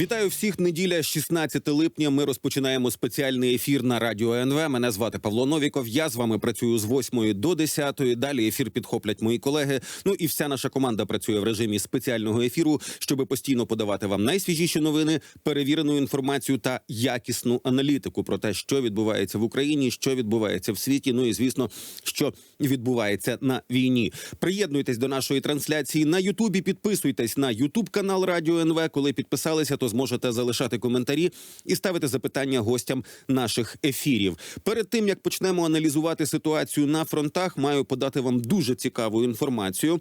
Вітаю всіх. Неділя, 16 липня. Ми розпочинаємо спеціальний ефір на радіо НВ. Мене звати Павло Новіков. Я з вами працюю з 8 до 10. Далі ефір підхоплять мої колеги. Ну і вся наша команда працює в режимі спеціального ефіру, щоб постійно подавати вам найсвіжіші новини, перевірену інформацію та якісну аналітику про те, що відбувається в Україні, що відбувається в світі. Ну і звісно, що відбувається на війні. Приєднуйтесь до нашої трансляції на Ютубі. Підписуйтесь на Ютуб канал Радіо НВ. Коли підписалися, то зможете залишати коментарі і ставити запитання гостям наших ефірів. Перед тим як почнемо аналізувати ситуацію на фронтах, маю подати вам дуже цікаву інформацію.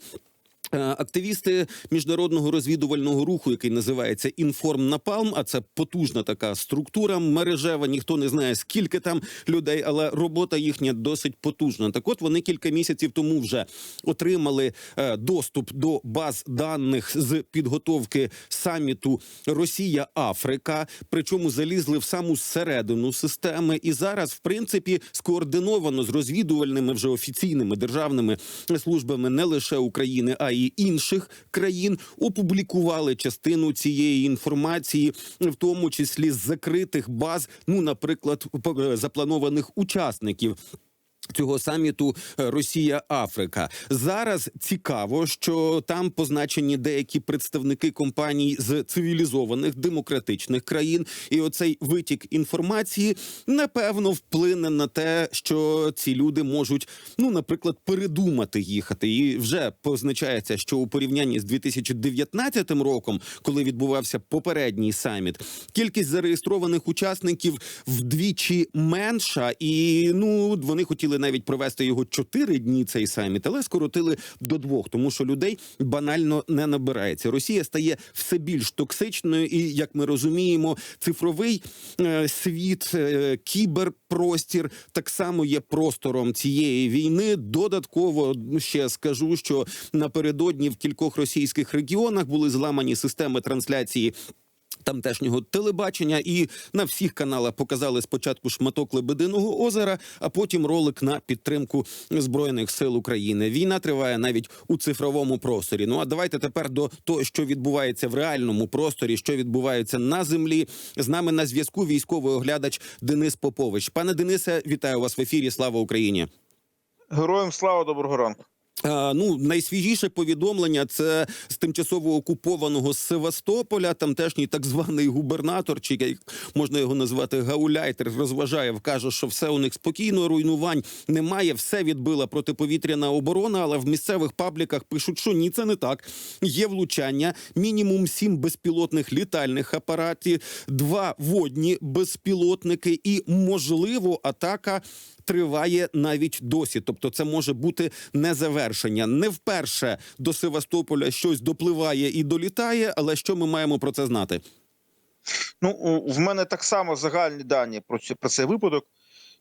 Е, Активісти міжнародного розвідувального руху, який називається Інформ Напалм, а це потужна така структура мережева. Ніхто не знає скільки там людей, але робота їхня досить потужна. Так, от вони кілька місяців тому вже отримали е, доступ до баз даних з підготовки саміту Росія Африка. Причому залізли в саму середину системи, і зараз, в принципі, скоординовано з розвідувальними вже офіційними державними службами не лише України, а й інших країн опублікували частину цієї інформації, в тому числі з закритих баз, ну, наприклад, запланованих учасників. Цього саміту е, Росія Африка зараз цікаво, що там позначені деякі представники компаній з цивілізованих демократичних країн, і оцей витік інформації напевно вплине на те, що ці люди можуть, ну наприклад, передумати їхати. І вже позначається, що у порівнянні з 2019 роком, коли відбувався попередній саміт, кількість зареєстрованих учасників вдвічі менша, і ну вони хотіли навіть провести його чотири дні. Цей саміт, але скоротили до двох, тому що людей банально не набирається. Росія стає все більш токсичною, і як ми розуміємо, цифровий е, світ, е, кіберпростір так само є простором цієї війни. Додатково ну, ще скажу, що напередодні в кількох російських регіонах були зламані системи трансляції. Тамтешнього телебачення і на всіх каналах показали спочатку шматок Лебединого озера, а потім ролик на підтримку збройних сил України. Війна триває навіть у цифровому просторі. Ну а давайте тепер до того, що відбувається в реальному просторі, що відбувається на землі. З нами на зв'язку військовий оглядач Денис Попович. Пане Денисе, вітаю вас в ефірі. Слава Україні. Героям слава доброго ранку. А, ну, найсвіжіше повідомлення це з тимчасово окупованого Севастополя. Тамтешній так званий губернатор, чи як можна його назвати гауляйтер, розважає, каже, що все у них спокійно, руйнувань немає. Все відбила протиповітряна оборона. Але в місцевих пабліках пишуть, що ні, це не так. Є влучання, мінімум сім безпілотних літальних апаратів, два водні безпілотники, і можливо атака триває навіть досі. Тобто, це може бути не завершення. Не вперше до Севастополя щось допливає і долітає. Але що ми маємо про це знати? Ну в мене так само загальні дані про ці про цей випадок,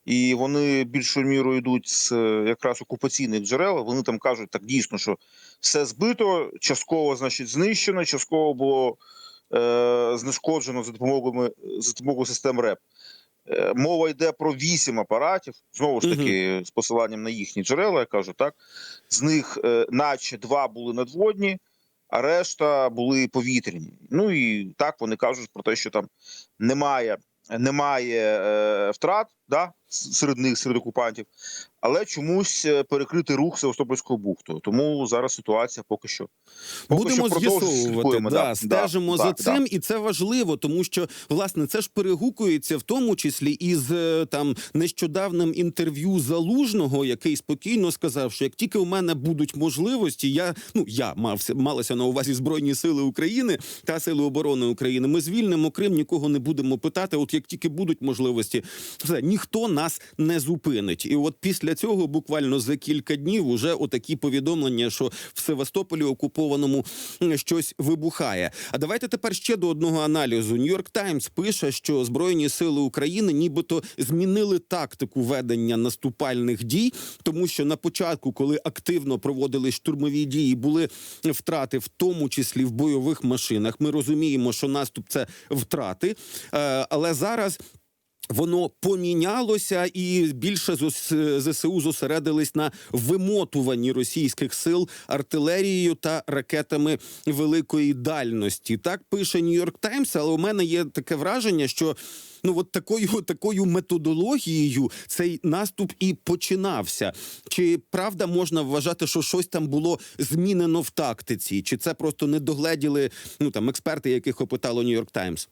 і вони більшою мірою йдуть з е, якраз окупаційних джерел. Вони там кажуть так дійсно, що все збито, частково, значить, знищено, частково було е, знешкоджено за допомогою за допомогою систем РЕП. Е, Мова йде про вісім апаратів, знову ж таки, з посиланням на їхні джерела, я кажу так. З них, е, наче два були надводні, а решта були повітряні. Ну і так вони кажуть про те, що там немає, немає е, втрат да, серед них, серед окупантів, але чомусь е, перекритий рух Севастопольського бухту. Тому зараз ситуація поки що поки Будемо що з'ясовувати, слідкуємо, да, стежимо за так, цим, і це важливо, тому що власне це ж перегукується в тому числі із е, там нещодавним інтерв'ю залужного, який спокійно сказав, що як тільки у мене будуть можливості, я ну я мався малася на увазі збройні сили України та сили оборони України. Ми звільнимо Крим, нікого не будемо питати. От як тільки будуть можливості, все ніхто нас не зупинить. І от після цього, буквально за кілька днів, уже отакі повідомлення, що в Севастополі окупованому щось вибухає. А давайте тепер ще до одного аналізу. Нью-Йорк Таймс пише, що збройні сили України нібито змінили тактику ведення наступальних дій, тому що на початку, коли активно проводили штурмові дії, були втрати, в тому числі в бойових машинах. Ми розуміємо, що наступ це втрати, Е, але зараз Воно помінялося, і більше ЗСУ зосередились на вимотуванні російських сил артилерією та ракетами великої дальності. Так пише Нью-Йорк Таймс, але у мене є таке враження, що ну от такою такою методологією цей наступ і починався. Чи правда можна вважати, що щось там було змінено в тактиці? Чи це просто не догледіли ну там експерти, яких опитало Нью-Йорк Таймс?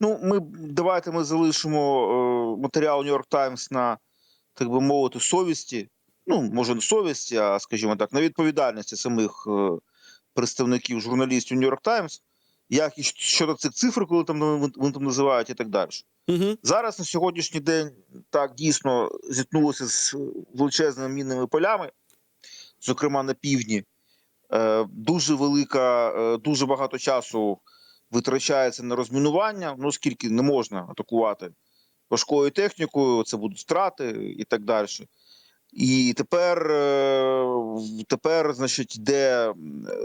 Ну, ми давайте ми залишимо е, матеріал New York Times на, так би мовити, совісті. Ну, може, не совісті, а скажімо так, на відповідальності самих е, представників журналістів New York Times, як і щодо цих цифр, коли там вони вони там називають, і так далі. Угу. Зараз на сьогоднішній день так дійсно зіткнулося з величезними мінними полями, зокрема на півдні. Е, Дуже велика, е, дуже багато часу витрачається на розмінування, ну оскільки не можна атакувати важкою технікою, це будуть страти і так далі. І тепер, е, тепер значить, йде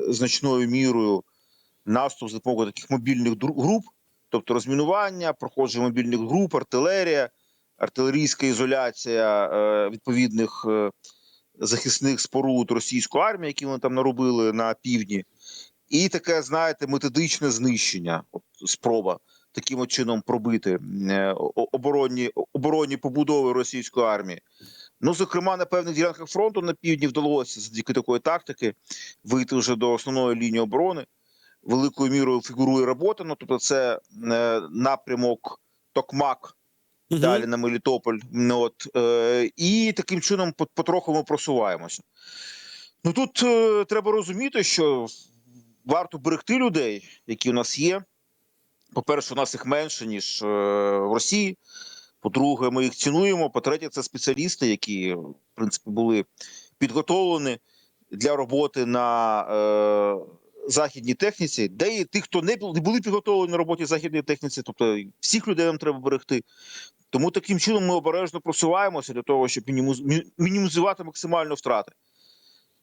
значною мірою наступ за допомогою таких мобільних груп, тобто розмінування, проходження мобільних груп, артилерія, артилерійська ізоляція е, відповідних е, захисних споруд російської армії, які вони там наробили на півдні, і таке, знаєте, методичне знищення, от спроба таким от чином пробити е, оборонні, оборонні побудови російської армії. Ну, зокрема, на певних ділянках фронту на півдні вдалося завдяки такої тактики вийти вже до основної лінії оборони. Великою мірою фігурує робота. Ну, тобто, це е, напрямок Токмак далі на Мелітополь. Ну, От, е, і таким чином потроху ми просуваємося. Ну тут е, треба розуміти, що варто берегти людей, які у нас є. По-перше, у нас їх менше, ніж е, в Росії. По-друге, ми їх цінуємо. По-третє, це спеціалісти, які, в принципі, були підготовлені для роботи на е, західній техніці, де і тих, хто не були підготовлені на роботі західній техніці, тобто всіх людей нам треба берегти. Тому таким чином ми обережно просуваємося для того, щоб мінімізувати максимально втрати.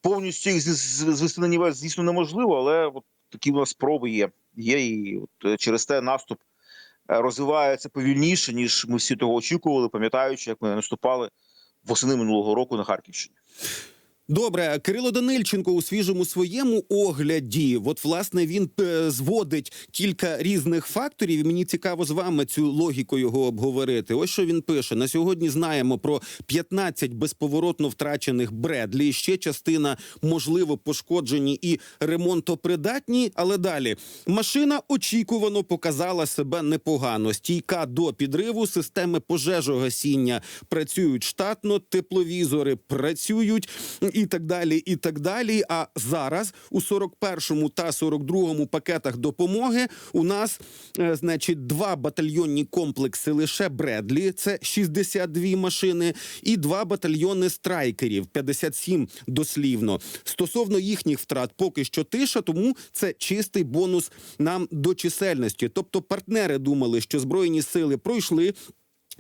Повністю їх звести на нівець, звісно, неможливо, але от такі у нас спроби є. Є і от, е, через те наступ е, розвивається повільніше, ніж ми всі того очікували, пам'ятаючи, як ми наступали восени минулого року на Харківщині. Добре, Кирило Данильченко у свіжому своєму огляді. От власне він е, зводить кілька різних факторів. Мені цікаво з вами цю логіку його обговорити. Ось що він пише: на сьогодні знаємо про 15 безповоротно втрачених Бредлі. Ще частина можливо пошкоджені і ремонтопридатні. Але далі машина очікувано показала себе непогано. Стійка до підриву системи пожежогасіння працюють штатно, тепловізори працюють і так далі. І так далі. А зараз у 41-му та 42-му пакетах допомоги у нас, е, значить, два батальйонні комплекси лише Бредлі, це 62 машини, і два батальйони страйкерів, 57 дослівно. Стосовно їхніх втрат, поки що тиша, тому це чистий бонус нам до чисельності. Тобто, партнери думали, що збройні сили пройшли.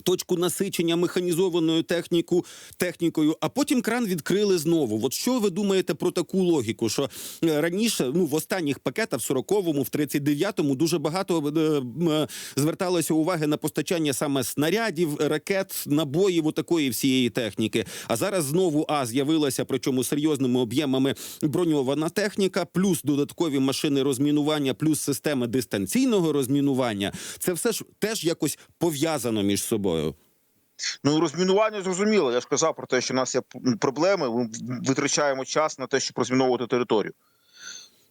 Точку насичення механізованою техніку технікою, а потім кран відкрили знову. От що ви думаєте про таку логіку? Що е, раніше, ну в останніх пакетах, в 40-му, в 39-му, дуже багато е, е, зверталося уваги на постачання саме снарядів, ракет, набоїв, такої всієї техніки. А зараз знову а з'явилася, причому серйозними об'ємами броньована техніка, плюс додаткові машини розмінування, плюс системи дистанційного розмінування. Це все ж теж якось пов'язано між собою. Ну, розмінування зрозуміло. Я ж казав про те, що в нас є проблеми. Ми витрачаємо час на те, щоб розміновувати територію.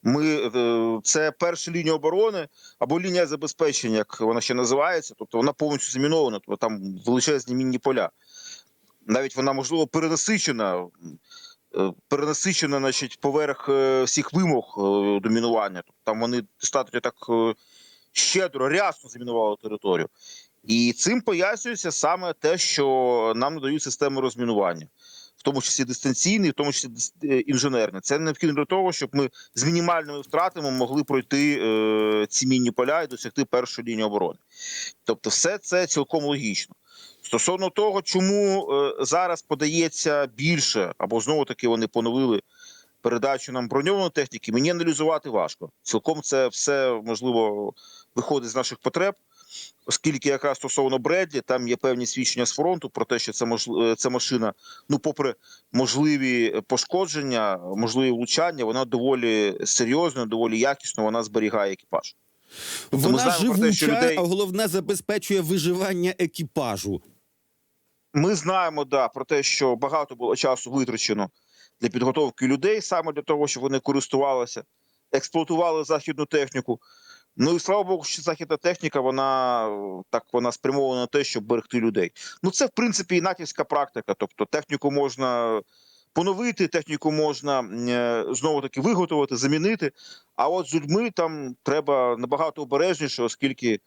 Ми е, це перша лінія оборони або лінія забезпечення, як вона ще називається. Тобто вона повністю замінована, тобто там величезні мінні поля. Навіть вона можливо перенасичена, е, перенасичена, значить, поверх е, всіх вимог е, до мінування. Тобто там вони достатньо так щедро, рясно замінували територію. І цим пояснюється саме те, що нам надають системи розмінування, в тому числі дистанційні, в тому числі е, інженерні. Це необхідно для того, щоб ми з мінімальними втратами могли пройти е, ці мінні поля і досягти першої лінії оборони. Тобто, все це цілком логічно. Стосовно того, чому е, зараз подається більше, або знову таки вони поновили передачу нам броньованої техніки, мені аналізувати важко. Цілком це все можливо виходить з наших потреб. Оскільки якраз стосовно Бредлі, там є певні свідчення з фронту про те, що це можли- ця машина, ну, попри можливі пошкодження, можливі влучання, вона доволі серйозно, доволі якісно вона зберігає екіпаж. ми Вона знаємо про те, що живуча, людей- а головне забезпечує виживання екіпажу. Ми знаємо да, про те, що багато було часу витрачено для підготовки людей саме для того, щоб вони користувалися, експлуатували західну техніку. Ну і слава Богу, що західна техніка, вона е, так вона спрямована на те, щоб берегти людей. Ну це в принципі і натівська практика. Тобто техніку можна поновити, техніку можна знову таки виготовити, замінити. А от з людьми там треба набагато обережніше, оскільки.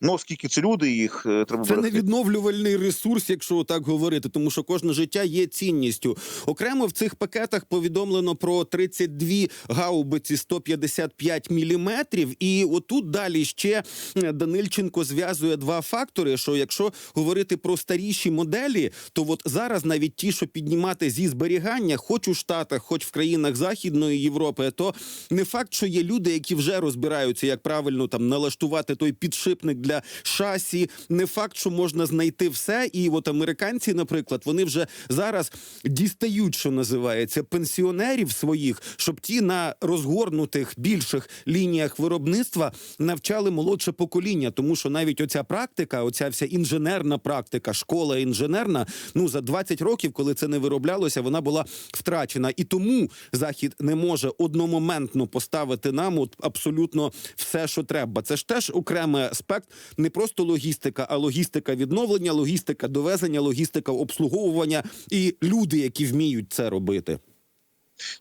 Ну, оскільки це люди, їх е, треба Це берегти. невідновлювальний ресурс, якщо так говорити, тому що кожне життя є цінністю. Окремо в цих пакетах повідомлено про 32 гаубиці 155 міліметрів. І отут далі ще е, Данильченко зв'язує два фактори: що якщо говорити про старіші моделі, то от зараз навіть ті, що піднімати зі зберігання, хоч у Штатах, хоч в країнах Західної Європи, то не факт, що є люди, які вже розбираються, як правильно там налаштувати той підшипник для шасі. Не факт, що можна знайти все. І от американці, наприклад, вони вже зараз дістають, що називається, пенсіонерів своїх, щоб ті на розгорнутих більших лініях виробництва навчали молодше покоління. Тому що навіть оця практика, оця вся інженерна практика, школа інженерна, ну за 20 років, коли це не вироблялося, вона була втрачена. І тому захід не може одномоментно поставити нам от абсолютно все, що треба. Це ж теж окремий аспект, не просто логістика, а логістика відновлення, логістика довезення, логістика обслуговування і люди, які вміють це робити.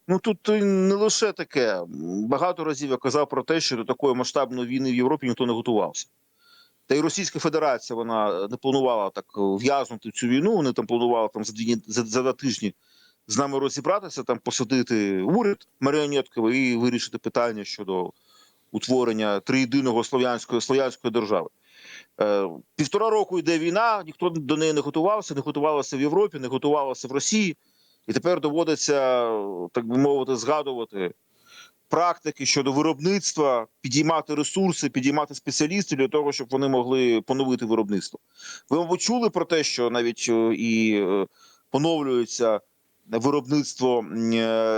Ну тут е, не лише таке. Багато разів я казав про те, що до такої масштабної війни в Європі ніхто не готувався. Та й Російська Федерація вона не планувала так в'язнути цю війну. Вони там планували там за дві за, за два тижні з нами розібратися, там посадити уряд маріонетковий і вирішити питання щодо утворення триєдиного слов'янської слов'янської держави. Е, півтора року йде війна, ніхто до неї не готувався, не готувалося в Європі, не готувалося в Росії. І тепер доводиться, так би мовити, згадувати практики щодо виробництва, підіймати ресурси, підіймати спеціалістів для того, щоб вони могли поновити виробництво. Ви, мабуть, чули про те, що навіть е, і е, поновлюється виробництво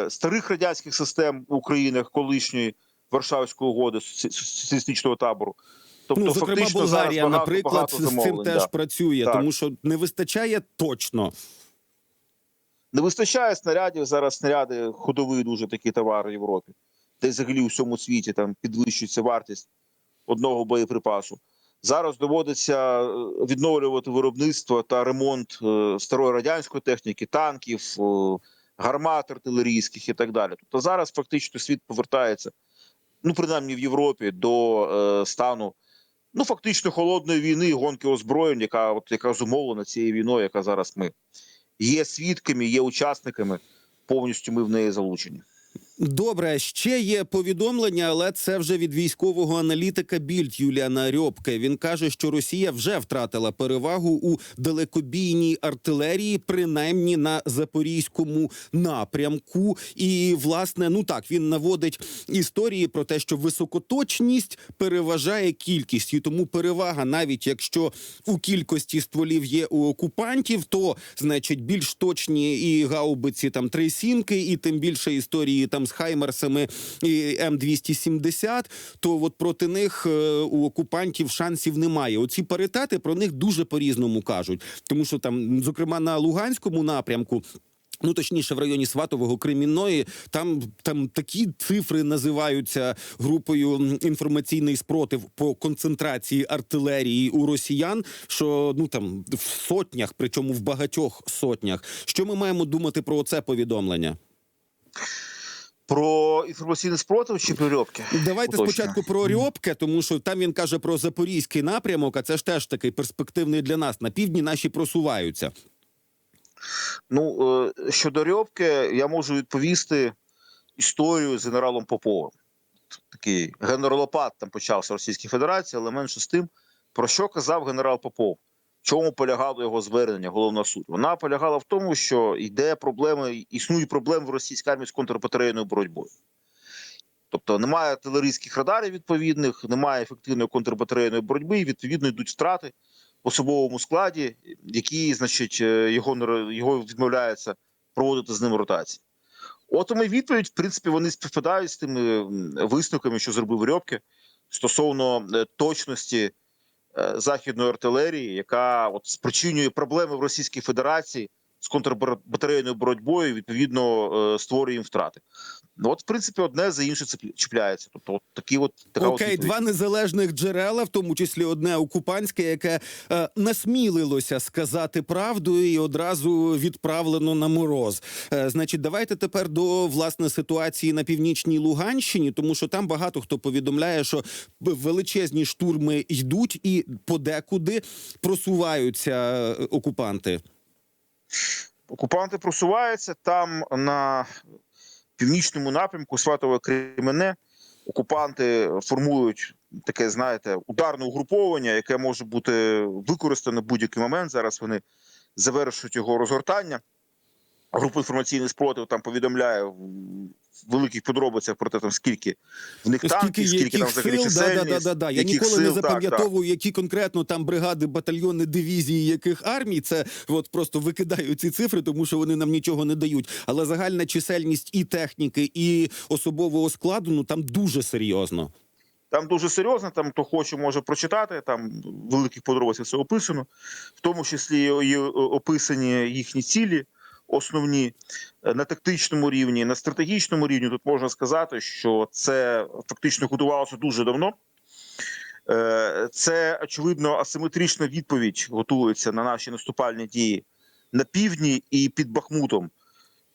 старих радянських систем в Українах колишньої Варшавської угоди соці- соціалістичного табору. Тобто, ну, зокрема, фактично Болгарія, зараз багато, наприклад, багато з цим теж да. працює, Так. тому що не вистачає точно. Не вистачає снарядів. Зараз снаряди ходовий дуже такий товар в Європі. Та й взагалі у всьому світі там підвищується вартість одного боєприпасу. Зараз доводиться е, відновлювати виробництво та ремонт е, старої радянської техніки, танків, е, гармат артилерійських і так далі. Тобто зараз фактично світ повертається, ну принаймні в Європі, до е, стану ну фактично холодної війни, гонки озброєнь, яка от яка зумовлена цією війною, яка зараз ми є свідками, є учасниками. Повністю ми в неї залучені. Добре, ще є повідомлення, але це вже від військового аналітика Більд Юліана Рьобке. Він каже, що Росія вже втратила перевагу у далекобійній артилерії, принаймні на запорізькому напрямку. І власне, ну так він наводить історії про те, що високоточність переважає кількість, і тому перевага, навіть якщо у кількості стволів є у окупантів, то значить більш точні і гаубиці там три сімки, і тим більше історії там з Хаймерсами і М270, то от проти них е, у окупантів шансів немає. Оці паритети про них дуже по-різному кажуть, тому що там, зокрема, на Луганському напрямку. Ну, точніше, в районі Сватового Кремінної, там там такі цифри називаються групою інформаційний спротив по концентрації артилерії у росіян, що ну там в сотнях, причому в багатьох сотнях. Що ми маємо думати про це повідомлення? Про інформаційний спротив чи прильотки? Давайте Уточню. спочатку про Рьобке, тому що там він каже про запорізький напрямок, а це ж теж такий перспективний для нас. На півдні наші просуваються. Ну е, щодо Рьобки, я можу відповісти історію з генералом Поповим. Такий генералопад там почався в Російській Федерації, але менше з тим, про що казав генерал Попов. Чому полягало його звернення, головна суть? Вона полягала в тому, що йде проблеми, існують проблеми в російській армії з контрбатарейною боротьбою. Тобто немає артилерійських радарів відповідних, немає ефективної контрбатарейної боротьби, і відповідно йдуть втрати в особовому складі, які, значить, е, його його відмовляється проводити з ним ротації. От і відповідь, в принципі, вони співпадають з тими висновками, що зробив Рьопке стосовно е, точності західної артилерії, яка от спричинює проблеми в Російській Федерації з контрбатарейною боротьбою, відповідно е, створює їм втрати. Ну, от, в принципі, одне за інше чіпляється. Тобто, от такі от така Окей, два незалежних джерела, в тому числі одне окупантське, яке е, насмілилося сказати правду і одразу відправлено на мороз. Е, значить, давайте тепер до власне ситуації на північній Луганщині, тому що там багато хто повідомляє, що величезні штурми йдуть і подекуди просуваються е, окупанти. Окупанти просуваються там на північному напрямку Сватове Кремене. Окупанти формують таке, знаєте, ударне угруповання, яке може бути використане в будь-який момент. Зараз вони завершують його розгортання. Група інформаційний спротив там повідомляє в великих подробицях про те, там скільки в них танків, скільки там взагалі да, да, да, да, да. Я ніколи не сил, так, так. запам'ятовую, які конкретно там бригади, батальйони, дивізії, яких армій. Це от просто викидаю ці цифри, тому що вони нам нічого не дають. Але загальна чисельність і техніки, і особового складу ну там дуже серйозно. Там дуже серйозно, там хто хоче, може прочитати. Там великих подробицях все описано, в тому числі і описані їхні цілі, основні Е, на тактичному рівні, на стратегічному рівні. Тут можна сказати, що це фактично готувалося дуже давно. Е, Це очевидно асиметрична відповідь готується на наші наступальні дії на півдні і під Бахмутом.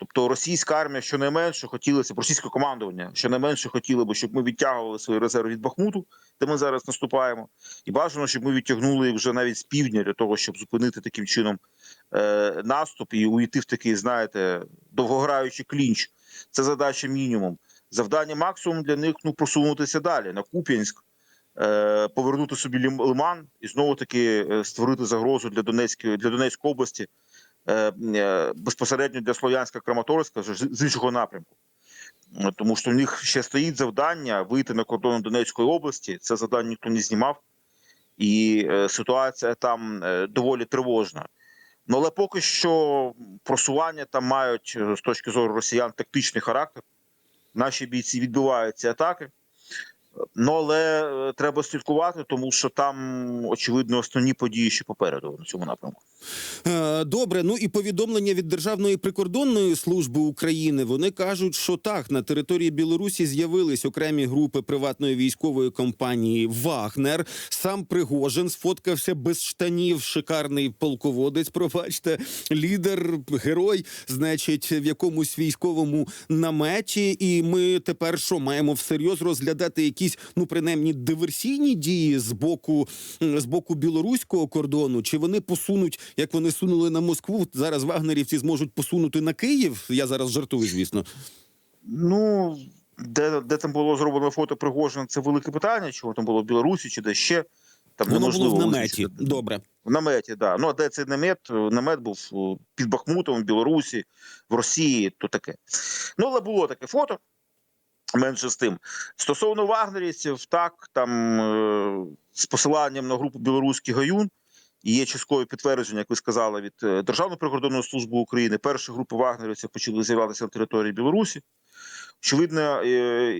Тобто російська армія щонайменше хотілося б, російське командування щонайменше хотіло б, щоб ми відтягували свої резерви від Бахмуту, де ми зараз наступаємо, і бажано, щоб ми відтягнули вже навіть з півдня для того, щоб зупинити таким чином е, наступ і увійти в такий, знаєте, довгограючий клінч. Це задача мінімум. Завдання максимум для них ну просунутися далі на Куп'янськ, е, повернути собі Лиман і знову таки е, створити загрозу для Донецької для Донецької області безпосередньо для Слов'янська Краматорська з іншого напрямку. Е, Тому що в них ще стоїть завдання вийти на кордон Донецької області. Це завдання ніхто не знімав, і е, ситуація там е, доволі тривожна. Ну але поки що просування там мають е, з точки зору росіян тактичний характер. Наші бійці відбивають ці атаки. Ну але е, треба слідкувати, тому що там очевидно основні події ще попереду на цьому напрямку. Е, Добре, ну і повідомлення від Державної прикордонної служби України. Вони кажуть, що так на території Білорусі з'явились окремі групи приватної військової компанії Вагнер. Сам Пригожин сфоткався без штанів. Шикарний полководець. Пробачте, лідер, герой, значить, в якомусь військовому наметі. І ми тепер що маємо всерйоз розглядати якісь, ну принаймні, диверсійні дії з боку з боку білоруського кордону? Чи вони посунуть, як вони сунули на Москву? Зараз вагнерівці зможуть посунути на Київ? Я зараз жартую, звісно. Ну де, де там було зроблено фото Пригожина, це велике питання. Чого там було в Білорусі, чи де ще там Воно було в наметі. визначити. Добре. В наметі, да. Ну а де цей намет? Намет був під Бахмутом, в Білорусі, в Росії, то таке. Ну, але було таке фото. Менше з тим. Стосовно вагнерівців, так, там е, з посиланням на групу Білоруський гаюн. Є часткове підтвердження, як ви сказали, від е, Державної прикордонної служби України. Перші групи вагнерівців почали з'являтися на території Білорусі. Очевидно, е,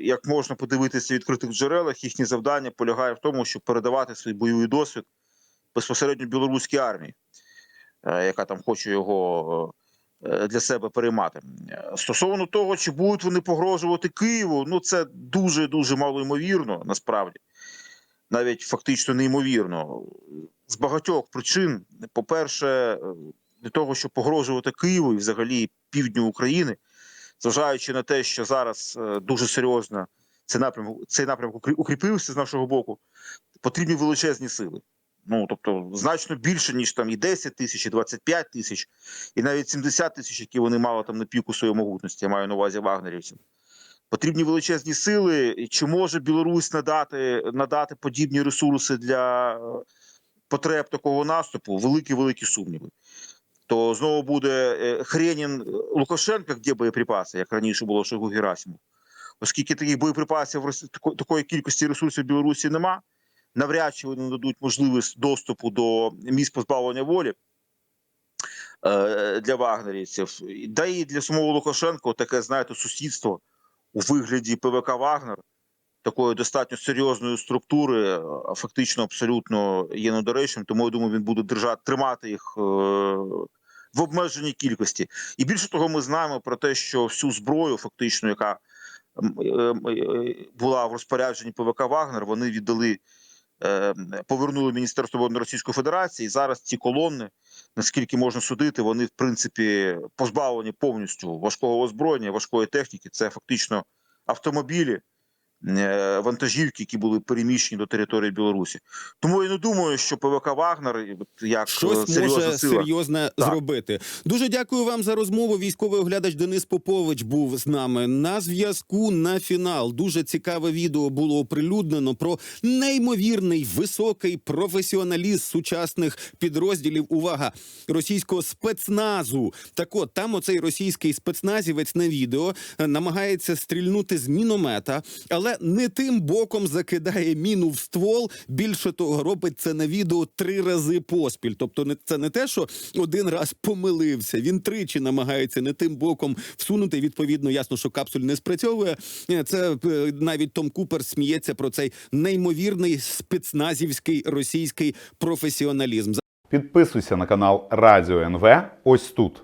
як можна подивитися в відкритих джерелах, їхнє завдання полягає в тому, щоб передавати свій бойовий досвід безпосередньо білоруській армії, яка там хоче його для себе переймати. Е, Стосовно того, чи будуть вони погрожувати Києву, ну це дуже дуже мало ймовірно, насправді, навіть фактично неймовірно. З багатьох причин, по-перше, е, для того, щоб погрожувати Києву і взагалі півдню України, зважаючи на те, що зараз е, дуже серйозно цей напрямок, цей напрямок укрі- укріпився з нашого боку, потрібні величезні сили. Ну тобто значно більше ніж там і 10 тисяч, і 25 тисяч, і навіть 70 тисяч, які вони мали там на піку своєї могутності. Я маю на увазі вагнерівців. Потрібні величезні сили. Чи може Білорусь надати надати подібні ресурси для е, потреб такого наступу? Великі великі сумніви. То знову буде е, Хренін Лукашенка, де боєприпаси, як раніше було Шойгу Герасимов. оскільки таких боєприпасів такої кількості ресурсів в Білорусі нема. Навряд чи вони нададуть можливість доступу до місць позбавлення волі е, для вагнерівців. Да і для самого Лукашенко таке, знаєте, сусідство у вигляді ПВК Вагнер, такої достатньо серйозної структури, е, фактично абсолютно є недоречним, тому я думаю, він буде держати, тримати їх е, в обмеженій кількості. І більше того, ми знаємо про те, що всю зброю, фактично, яка була в розпорядженні ПВК Вагнер, вони віддали. Е, Повернули Міністерство оборони Російської Федерації, зараз ці колони, наскільки можна судити, вони в принципі позбавлені повністю важкого озброєння, важкої техніки. Це фактично автомобілі, вантажівки, які були переміщені до території Білорусі. Тому я не думаю, що ПВК Вагнер як е, Щось може сила. серйозне Так. зробити. Дуже дякую вам за розмову. Військовий оглядач Денис Попович був з нами на зв'язку на фінал. Дуже цікаве відео було оприлюднено про неймовірний високий професіоналізм сучасних підрозділів. Увага російського спецназу. Так от там оцей російський спецназівець на відео е, намагається стрільнути з міномета, але не тим боком закидає міну в ствол. Більше того, робить це на відео три рази поспіль. Тобто, це не те, що один раз помилився. Він тричі намагається не тим боком всунути. Відповідно, ясно, що капсуль не спрацьовує. Е, Це е, навіть Том Купер сміється про цей неймовірний спецназівський російський професіоналізм. Підписуйся на канал Радіо НВ ось тут.